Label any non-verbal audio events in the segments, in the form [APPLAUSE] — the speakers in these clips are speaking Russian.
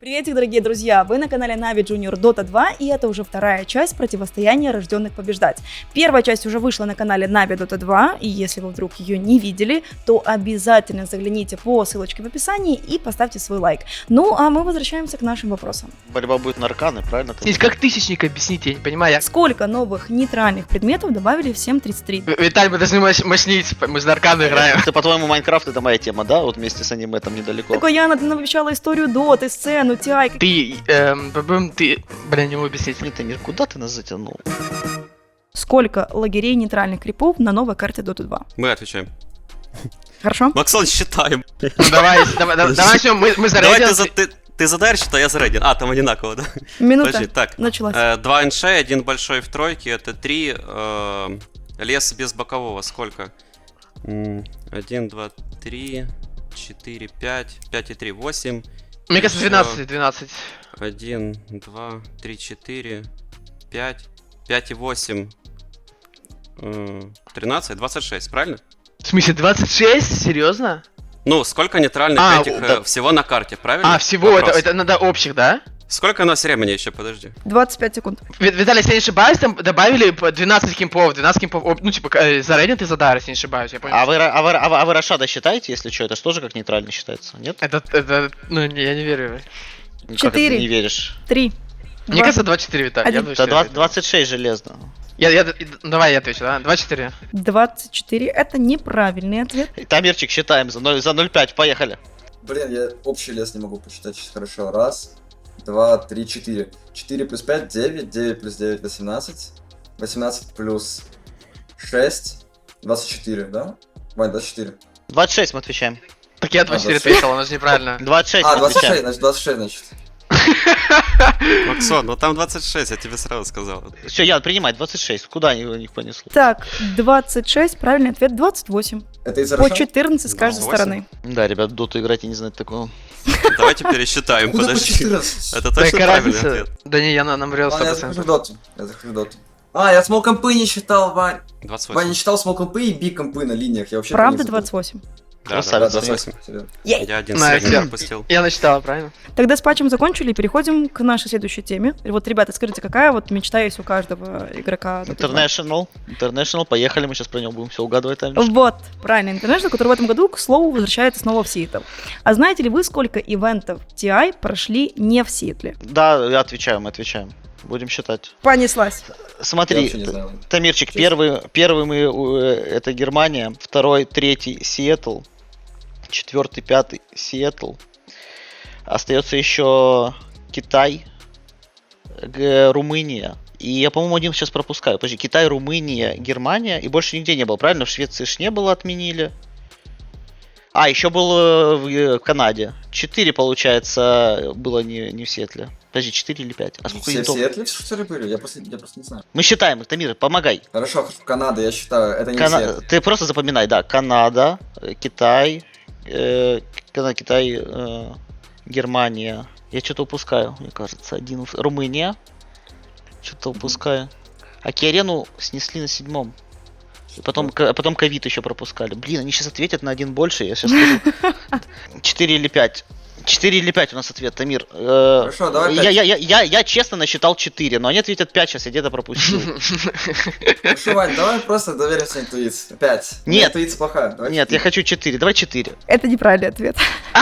Приветик, дорогие друзья! Вы на канале Navi Junior Dota 2, и это уже вторая часть противостояния рожденных побеждать. Первая часть уже вышла на канале Navi Dota 2, и если вы вдруг ее не видели, то обязательно загляните по ссылочке в описании и поставьте свой лайк. Ну, а мы возвращаемся к нашим вопросам. Борьба будет на арканы, правильно? ты? Здесь как тысячник объясните, я не понимаю. Я... Сколько новых нейтральных предметов добавили в 7.33? В- Виталь, мы должны мощ- мощнить, мы же на арканы играем. Ты, по-твоему, Майнкрафт это моя тема, да? Вот вместе с аниме там недалеко. Такой, Яна, ты нам обещала историю Доты, сцену, TI. Ты, эм, ты, блин, не могу объяснить. Блин, ты не- куда ты нас затянул? Сколько лагерей нейтральных крипов на новой карте Dota 2? Мы отвечаем. Хорошо? Максон, считаем. Ну, давай, давай, давай, начнем, мы, мы за Давай ты, ты, ты за Дайрщик, а я за Рейден. А, там одинаково, да? Минута Подожди, так. началась. Э, Два НШ, один большой в тройке, это три. э, Лес без бокового, сколько? Один, два, три, четыре, пять, пять и три, восемь. Мне кажется, Всё. 12, 12. Один, два, три, четыре, пять, пять и восемь. м, Тринадцать, двадцать шесть, правильно? В смысле, 26? Серьезно? Ну, сколько нейтральных А, этих да. э, всего на карте, правильно? А, всего, это, это надо общих, да? Сколько у нас времени еще, подожди? 25 секунд. Ви- Виталий, если я не ошибаюсь, там добавили по 12 кемпов, 12 кемпов, ну, типа, э, за Рейден ты за Дар, если не ошибаюсь, я понял. А вы, Ра- а, вы, а, вы, а вы Рашада считаете, если что? Это же тоже как нейтрально считается, нет? Это, это, ну, не, я не верю. Как это Четыре. ты не веришь? 3. Мне кажется, 24, Виталий. я Один. Это 24. 20 26 железно. Я, я, ну, давай я отвечу, да? 24. 24 это неправильный ответ. Тамирчик считаем за 0, за 0,5, поехали. Блин, я общий лес не могу посчитать сейчас хорошо. Раз, два, три, четыре. Четыре плюс пять, девять. Девять плюс девять, восемнадцать. Восемнадцать плюс шесть. Двадцать четыре, да? Вань, двадцать четыре. 26 мы отвечаем. Так я 24 24. ответил, оно же неправильно. [LAUGHS] 26 А, мы двадцать шесть, отвечаем. значит, двадцать шесть, значит. [LAUGHS] Максон, ну там 26, я тебе сразу сказал. Все, Ян, принимай, 26. Куда они у них понесло? Так, 26, правильный ответ 28. Это из-за По Рошана? 14 с каждой 28. стороны. Да, ребят, доту играть и не знать такого. Давайте пересчитаем, подожди. 14? Это точно правильный ответ. Да не, я на- намрел Ладно, я захожу в 100%. доту. Я захожу в доту. А, я смол компы не считал, Вань. Вань, не 28. считал смол компы и би компы на линиях. Я вообще Правда не забыл. 28? Да, да, Красавец. 28. Серьезно. Я один На, средний я- пропустил. Я начитала, правильно? Тогда с патчем закончили и переходим к нашей следующей теме. Вот, ребята, скажите, какая вот мечта есть у каждого игрока? Dota 2? International. International, поехали, мы сейчас про него будем все угадывать. Тамирчик. Вот, правильно, International, который в этом году, к слову, возвращается снова в Сиэтл. А знаете ли вы, сколько ивентов TI прошли не в Сиэтле? Да, мы отвечаем. Будем считать. Понеслась. Смотри. Тамирчик, первый, первый мы, э, это Германия, второй, третий Сиэтл, четвертый, пятый Сиэтл. Остается еще Китай, Г- Румыния. И я, по-моему, один сейчас пропускаю. Подожди, Китай, Румыния, Германия. И больше нигде не было, правильно? В Швеции ж не было, отменили. А, еще был э, в э, Канаде. Четыре, получается, было не, не в Сиэтле. Подожди, четыре или пять? А сколько Все в ивентов? Сиэтле что ли были? Я просто, я просто не знаю. Мы считаем их, Тамир, помогай. Хорошо, Канада, я считаю, это не Кана- Сиэтл. Ты просто запоминай, да. Канада, э, Китай, э, Кана- Китай, э, Германия. Я что-то упускаю, мне кажется. Один. Румыния. Что-то упускаю. А Киарену снесли на седьмом. Потом, потом ковид еще пропускали. Блин, они сейчас ответят на один больше, я сейчас скажу. [LAUGHS] Четыре или пять. Четыре или пять у нас ответ, Тамир. Э, Хорошо, давай я, пять. я, я, я, я честно насчитал 4, но они ответят 5 сейчас, я где-то пропустил. [LAUGHS] Хорошо, Вань, давай просто доверимся интуиции. Пять. Нет. Интуиция плохая. Давай Нет, я четыре. хочу 4, давай 4. Это неправильный ответ. [LAUGHS]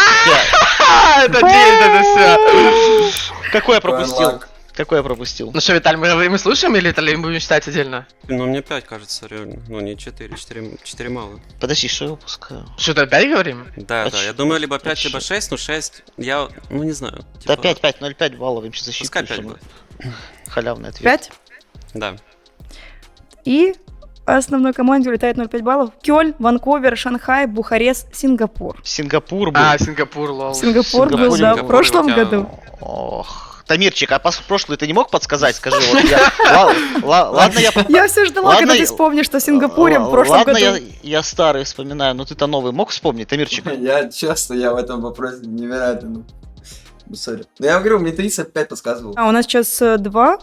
Это день, это все. Какой я пропустил? Какой я пропустил? Ну что, Виталь, мы, мы слушаем или это ли мы будем читать отдельно? Ну, мне 5 кажется, реально. Ну, не 4, 4, 4 мало. Подожди, что я упускаю? Что-то опять говорим? Да, А да, я думаю, либо а 5, либо чё? 6, ну 6, я, ну не знаю. Да типа, 5, 5, 0, 5 баллов им сейчас Пускай засчитывают, 5 чтобы будет. халявный ответ. 5. Да. И основной команде улетает 0,5 баллов. Кёльн, Ванкувер, Шанхай, Бухарест, Сингапур. Сингапур был. А, Сингапур, лол. Сингапур был, Сингапур, да, в прошлом году. Ох. Тамирчик, а прошлый ты не мог подсказать, скажи? Вот я... [LAUGHS] Ла- ла- Ладно, я... Я все ждала, Ладно, когда ты вспомнишь, что Сингапуре в прошлом Ладно, году. я, я старый вспоминаю, но ты-то новый мог вспомнить, Тамирчик? [LAUGHS] Я честно, я в этом вопросе невероятно. ну, сори. Ну, я вам говорю, мне интуиция 5 подсказывал. А у нас сейчас э, два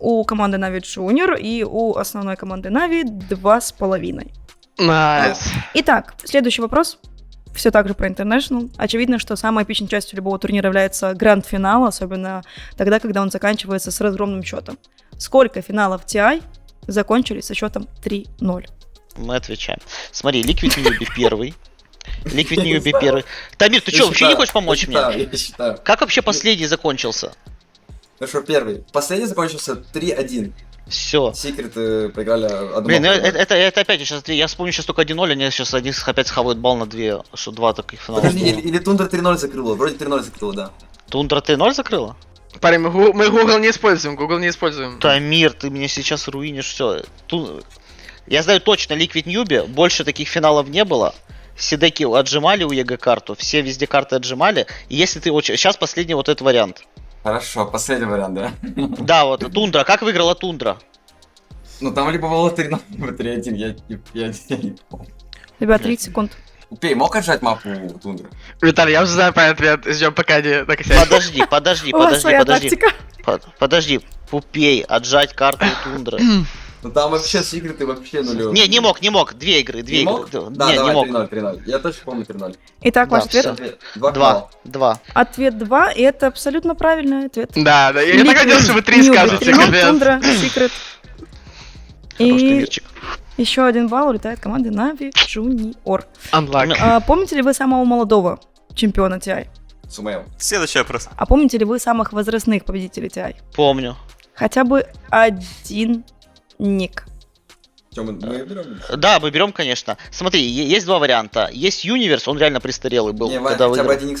у команды Нави Junior и у основной команды Нави два с половиной. Найс. Итак, следующий вопрос. Все так же про International. Очевидно, что самой эпичной частью любого турнира является гранд-финал, особенно тогда, когда он заканчивается с разгромным счетом. Сколько финалов TI закончились со счетом 3-0? Мы отвечаем. Смотри, Liquid Newbie первый. Liquid Newbie первый. Тамир, ты Я что, вообще не хочешь помочь мне? считаю, Я считаю. Как вообще последний закончился? Ну что, первый. Последний закончился 3-1. Все. Секреты проиграли одну Блин, ну это, это, это опять, сейчас, я вспомню сейчас только 1-0, они сейчас один опять схавают балл на две, что два таких финала. Подожди, или, или Тундра 3-0 закрыла. Вроде 3-0 закрыла, да. Тундра 3-0 закрыла? Парень, мы, Гу- мы Google не используем, Google не используем. Тамир, ты меня сейчас руинишь все. Я знаю точно, Liquid Newbie, больше таких финалов не было. Сидеки отжимали у ЕГЭ карту, все везде карты отжимали. И если ты сейчас последний вот этот вариант. Хорошо, последний вариант, да? Да, вот Тундра. Как выиграла Тундра? Ну там либо было 3-0, либо 3-1, я, не- я, я не помню. Ребят, 30 секунд. Пей, мог отжать мапу Тундры? Виталий, я уже знаю правильный ответ. Ждем пока не накосячит. Подожди, подожди, подожди, подожди. Под- Подожди. Пупей, отжать карту у Тундры. [CLEARS THROAT] Ну там вообще секреты вообще нулевые. Не, не мог, не мог. Две игры, две Не игры. мог? Да, Да, не, не давай, мог. 3-0, 3-0. Я точно помню 3-0. Итак, ваш Да, ответ? всё. Два. Два. Ответ 2, и это абсолютно правильный ответ. Да, да, я так Liquid хотел, что вы три скажете, 3-0, капец. Тундра, Секрет. Хорош, И еще один балл улетает команды Нави Junior. Unlock. А, помните ли вы самого молодого чемпиона TI? Сумейл. Следующий вопрос. А помните ли вы самых возрастных победителей TI? Помню. Хотя бы один ник. Че, мы, мы берем? Да, мы берем, конечно. Смотри, есть два варианта. Есть Юниверс, он реально престарелый был, Не, когда хотя бы один.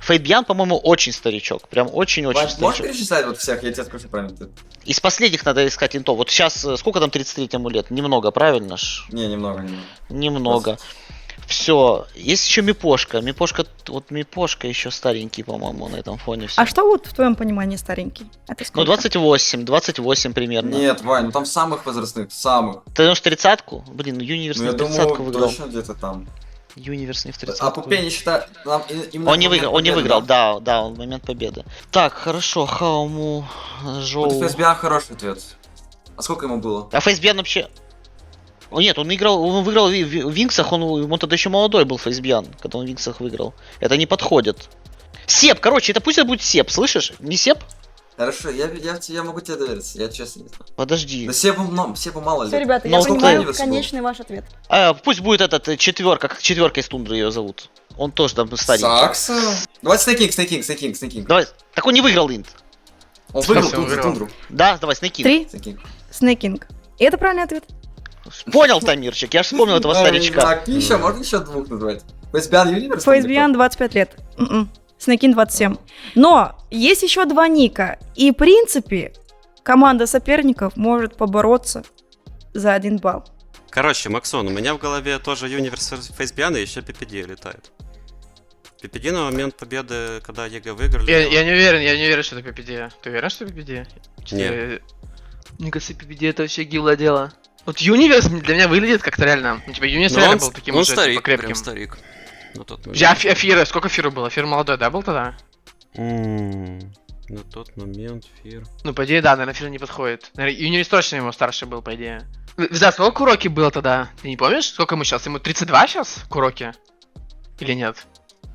Фейтбьян, по-моему, очень старичок. Прям очень-очень Вань, можешь старичок. перечислять вот всех? Я тебе скажу правильно. ты- Из последних надо искать интов. Вот сейчас, э, сколько там 33-му лет? Немного, правильно ж? Не, немного, немного. Немного. Все. Есть еще Мипошка. Мипошка, вот Мипошка еще старенький, по-моему, на этом фоне все. А что вот в твоем понимании старенький? Это Ну, сколько? 28, 28 примерно. Нет, Вань, ну там самых возрастных, самых. Ты даешь тридцатку? Блин, ну Юниверс Ну не я в тридцатку выиграл. точно где-то там. Юниверс не в А тридцатку. Пупей не считает... Он не выиграл, он не выиграл, да, да, он в момент победы. Так, хорошо, Хауму, Жоу. Вот ФСБ хороший ответ. А сколько ему было? А Фейсбиан вообще... О, нет, он играл, он выиграл в, Винксах, он, он тогда еще молодой был Фейсбиан, когда он в Винксах выиграл. Это не подходит. Сеп, короче, это пусть это будет Сеп, слышишь? Не Сеп? Хорошо, я, я, я могу тебе довериться, я честно не знаю. Подожди. Да Себу, ну, Себу мало Все, лет. ребята, Ну, я понимаю был? конечный ваш ответ. А, пусть будет этот четверка, как четверка из Тундры ее зовут. Он тоже там старенький. Сакса? Давай Снейкинг, Снейкинг, Снейкинг, Снейкинг. Давай, так он не выиграл Инт. Он выиграл тундру, выиграл. тундру. Да, давай, Снейкинг. Три, Снейкинг. Снекинг. И это правильный ответ. Понял, Тамирчик, я же вспомнил этого старичка. Так, еще, можно еще двух назвать? ФСБ Юниверс? Фейсбиан 25 лет. М-м. Снекин 27. Но есть еще два ника. И, в принципе, команда соперников может побороться за один балл. Короче, Максон, у меня в голове тоже Юниверс Фейсбиан и еще PPD летает. PPD на момент победы, когда ЕГЭ выиграли... Я, я не уверен, я не уверен, что это PPD. Ты уверен, что это PPD? Не. Э, Мне кажется, PPD это вообще гилое дело. Вот Юниверс для меня выглядит как-то реально. Ну, типа, Юниверс Ну, реально он, был таким он уже, старик, типа, крепким. прям старик. На тот момент. Я Афи- Афира, сколько Фиру было? Фир молодой, да, был тогда? М, На тот момент Фир... Ну, по идее, да, наверное, Фир не подходит. Наверное, Юниверс точно ему старше был, по идее. Да, сколько Куроки было тогда? Ты не помнишь? Сколько ему сейчас? Ему 32 сейчас, Куроки? Или нет?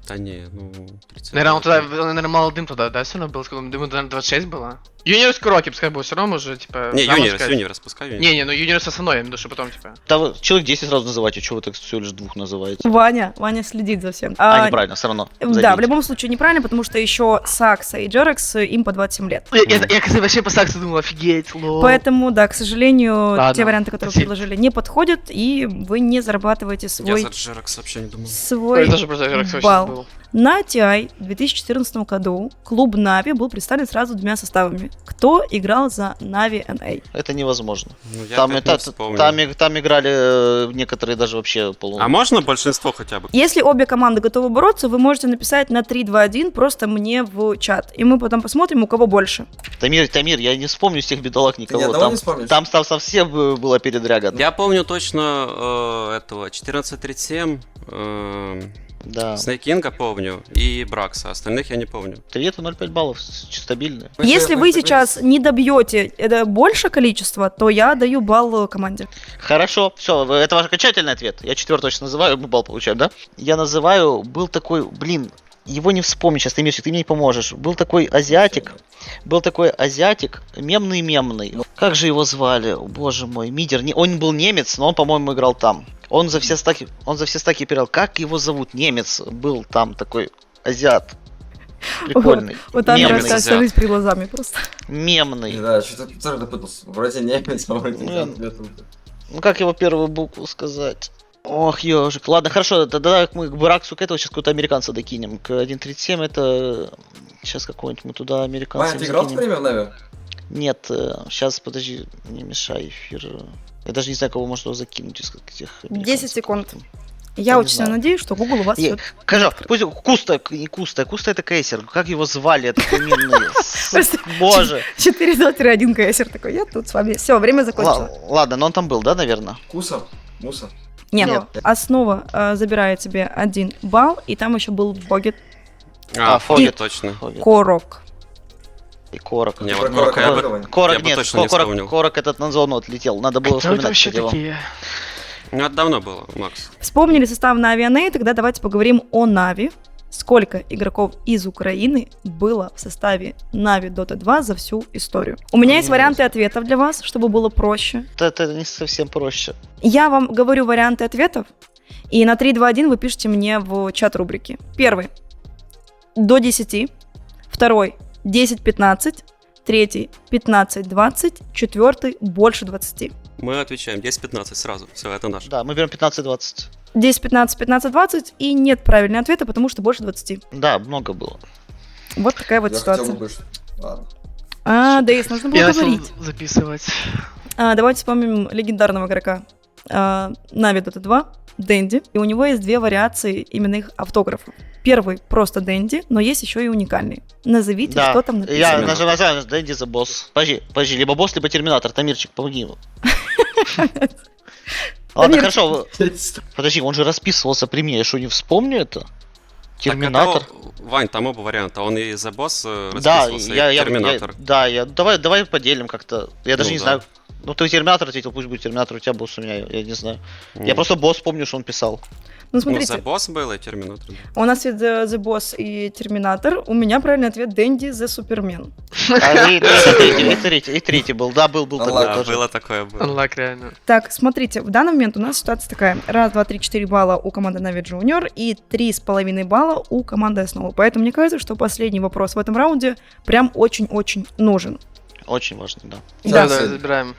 Да не, ну... 30 Наверное, он тогда, он, наверное, молодым тогда, да, все равно был? Сколько? Ему, наверное, 26 было? Юниверс Куроки, пускай будет, все равно уже, типа... Не, Юниверс, сказать. Юниверс, пускай Юниверс. Не-не, ну Юниверс основной, я имею в виду, что потом, типа... Да вы человек 10 сразу называете, что вы так всего лишь двух называете? Ваня, Ваня следит за всем. А, А, неправильно, все равно. Да, в Забейте. любом случае неправильно, потому что еще Сакса и Джерекс э, им по 27 лет. Я, я, я, кстати, вообще по саксу думал, офигеть, лол. Поэтому, да, к сожалению, Ладно, те варианты, которые спасибо. предложили, не подходят, и вы не зарабатываете Я свой, за Джеракс вообще не думал. свой Ой, тоже просто Xerox вообще балл. был. На TI в 2014 году клуб Нави был представлен сразу двумя составами. Кто играл за Нави NA? Это невозможно. Ну, я Там, это- не там, там играли э, некоторые даже вообще полу... А можно большинство хотя бы? Если обе команды готовы бороться, вы можете написать на 3-2-1 просто мне в чат. И мы потом посмотрим, у кого больше. Тамир, Тамир, я не вспомню всех бедолаг никого. одного Там, не там, там совсем э, была передряга. Я помню точно э, этого 1437. э, Да. Снейкинга помню и Бракса, остальных я не помню. Три это 0,5 баллов, стабильно. Если вы сейчас не добьете это больше количества, то я даю балл команде. Хорошо, все, это ваш окончательный ответ. Я четвертый точно называю, мы балл получаем, да? Я называю, был такой, блин, его не вспомню сейчас, ты, Мирчик, ты мне не поможешь. Был такой азиатик, был такой азиатик, мемный-мемный. Как же его звали? О, Боже мой, Мидер. Не, он был немец, но он, по-моему, играл там. Он за все стаки, он за все стаки перел. Как его зовут? Немец был там такой азиат. Прикольный. Вот там Немный растет взял. жизнь перед глазами просто. Мемный. Да, что-то тоже допытался. Вроде немец, а вроде Ну. Ну как его первую букву сказать? Ох, ежик. Ладно, хорошо, тогда мы к Браксу к этого сейчас какого-то американца докинем. К 1.37 это... Сейчас какой-нибудь мы туда американца Ваня, ты играл в время в Нави? Нет, сейчас, подожди, не мешай эфир. Я даже не знаю, кого можно закинуть из этих 10 секунд. Я Я не очень сильно знаю. надеюсь, что Google у вас Скажи, пусть Куста, не Куста, Куста это кейсер. Как его звали? Это такой мемный. [LAUGHS] С- Просто Боже. 4 2 3 1 КСР такой. Я тут с вами. Все, время закончилось. Ла- Ладно, но он там был, да, наверное? Куса? Муса? Нет, Нет. основа э, забирает себе один балл, и там еще был Богет А, А, точно. Корок. И Корок. Не, вот Корока я бы-? Корок Я бы нет, точно не Корок, вспомнил. Корок этот на зону отлетел. Надо было Кто это вспоминать вообще такие? Ну, это давно было, Макс. Вспомнили состав на Авианей, тогда давайте поговорим о Нави. Сколько игроков из Украины было в составе Нави Dota 2 за всю историю? У меня есть варианты ответов для вас, чтобы было проще. Это, это не совсем проще. Я вам говорю варианты ответов, и на 3, 2, 1 вы пишете мне в чат рубрики. Первый – до 10. Второй – 10-15. Третий – 15-20. Четвертый – больше 20. Мы отвечаем 10-15 сразу. Все, это наш. Да, мы берем 15-20. 10, 15, 15, 20, и нет правильного ответа, потому что больше 20. Да, много было. Вот такая вот Я хотел ситуация. бы... Ладно. А, Дейс, нужно было Я начал говорить. записывать. А, давайте вспомним легендарного игрока а, Нави Dota 2, Дэнди. И у него есть две вариации именных автографов. Первый просто Дэнди, но есть еще и уникальный. Назовите, Да, что там написано. Я нажимаю, нажимаю, Дэнди за босс. Подожди, подожди, либо босс, либо терминатор. Тамирчик, помоги ему. Ладно, хорошо. Подожди, он же расписывался при мне, я что, не вспомню это? Терминатор. Так, это, Вань, там оба варианта. Он и за босс э, Да, расписывался, я, и я, Терминатор. я- да, я, давай, давай поделим как-то. Я даже Ну не да. знаю. Ну ты терминатор ответил, пусть будет терминатор, у тебя босс у меня, я, не знаю. Я М. просто босс помню, что он писал. Ну, Ну, смотрите, за босс был и Терминатор. да. у нас есть э, The Boss и Терминатор. У меня правильный ответ Дэнди The Супермен. А, [LAUGHS] и, третий, был, да, был, был Ну такой было такое. Было. Unlock, реально. Так, смотрите, в данный момент у нас ситуация такая. Раз, два, три, четыре балла у команды Нави Junior и три с половиной балла у команды Основа. Поэтому мне кажется, что последний вопрос в этом раунде прям очень-очень нужен. Очень важно, да. Да. Да, да, забираем.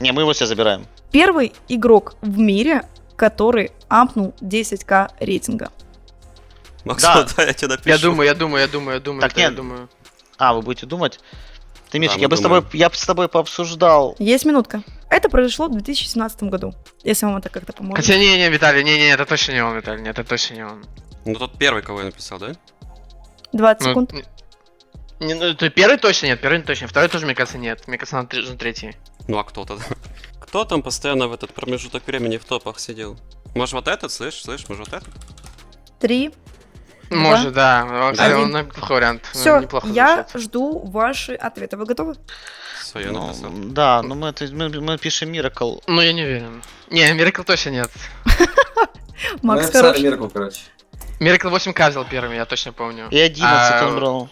Не, мы его все забираем. Первый игрок в мире, который ампнул 10к рейтинга. Макс, Да. [LAUGHS] да, я тебе напишу. Я думаю, я думаю, я думаю, я думаю, Так да, я нет. думаю. А, вы будете думать? Ты, Мишек, мы я бы с тобой, я бы с тобой пообсуждал. Есть минутка. Это произошло в 2017 году, если вам это как-то поможет. Хотя, не-не, Виталий, не-не, это точно не он, Виталий, нет, это точно не он. Ну, тот первый, кого я написал, да? 20 Ну, секунд. не- ну, то первый точно нет, первый точно, второй тоже, мне кажется, нет. Мне кажется, надо нужен третий. Ну, а кто тогда? Кто там постоянно в этот промежуток времени в топах сидел? Может, вот этот, слышь, слышь, может, вот этот? Три. Может, да. Кстати, Один. он неплохой вариант. Ну, Все, неплохо я звучит. жду ваши ответы. Вы готовы? Все, я Ну, написал. да, но мы, это- мы, мы пишем Miracle. Ну, я не уверен. Не, Миракл точно нет. Мы [LAUGHS] Макс написали хорош. Мирку, короче. Миракл 8к взял первым, я точно помню. И 11 А, он брал.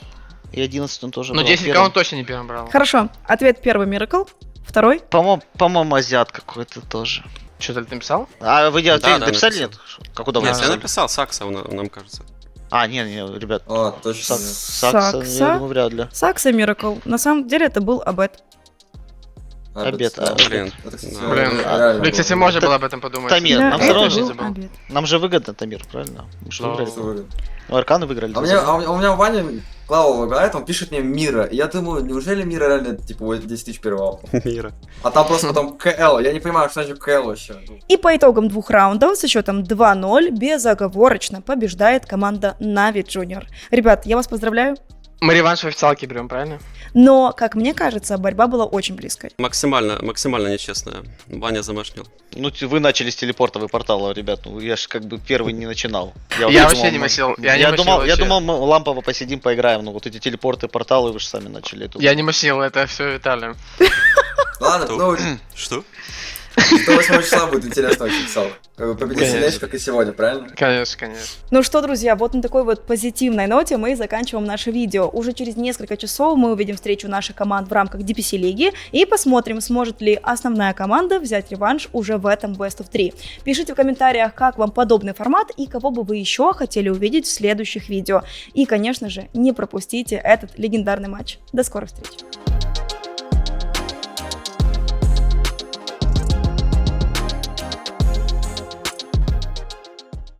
И 11 он тоже Ну, брал 10к первым. он точно не первым брал. Хорошо. Ответ первый Миракл. Второй. По-моему, по-моему, азиат какой-то тоже. Что ты написал? А вы Да, да, написали написал. нет? Как вы Нет, я написал Сакса, нам кажется. А, не, не, ребят. О, точно. Сак- нет. Сакса, я Сакса. думаю, вряд ли. Сакса Миракл. На самом деле это был Абет. Обед, да. а, блин. Блин, Блин, кстати, можно было об этом подумать. Тамир, Да, нам обед. Нам же выгодно, Тамир, правильно? Мы же выиграли. Ну, Арканы выиграли. А у меня, а у меня- у меня Ваня Клава играет, он пишет мне Мира. И я думаю, неужели Мира реально, типа, вот 10 тысяч первого? Мира. А там просто потом КЛ. Я не понимаю, что значит КЛ вообще. И по итогам двух раундов со счетом 2-0 безоговорочно побеждает команда Нави Junior. Ребят, я вас поздравляю. Мы реванш в официалке берем, правильно? Но, как мне кажется, борьба была очень близкой. Максимально, максимально нечестная. Ваня замашнил. Ну, т- вы начали с телепортового портала, ребят. Ну, я ж как бы первый не начинал. Я вообще не мочил, я Я, не мочил думал, я вообще. думал, мы лампово посидим, поиграем. Но вот эти телепорты, порталы, вы же сами начали. Тут. Я не мочил, это все Виталий. Ладно, ну, Что? До 8 числа будет интересно очень, бы Победить сильнейший, как и сегодня, правильно? Конечно, конечно. Ну что, друзья, вот на такой вот позитивной ноте мы заканчиваем наше видео. Уже через несколько часов мы увидим встречу наших команд в рамках DPC лиги и посмотрим, сможет ли основная команда взять реванш уже в этом Best of 3. Пишите в комментариях, как вам подобный формат и кого бы вы еще хотели увидеть в следующих видео. И, конечно же, не пропустите этот легендарный матч. До скорых встреч!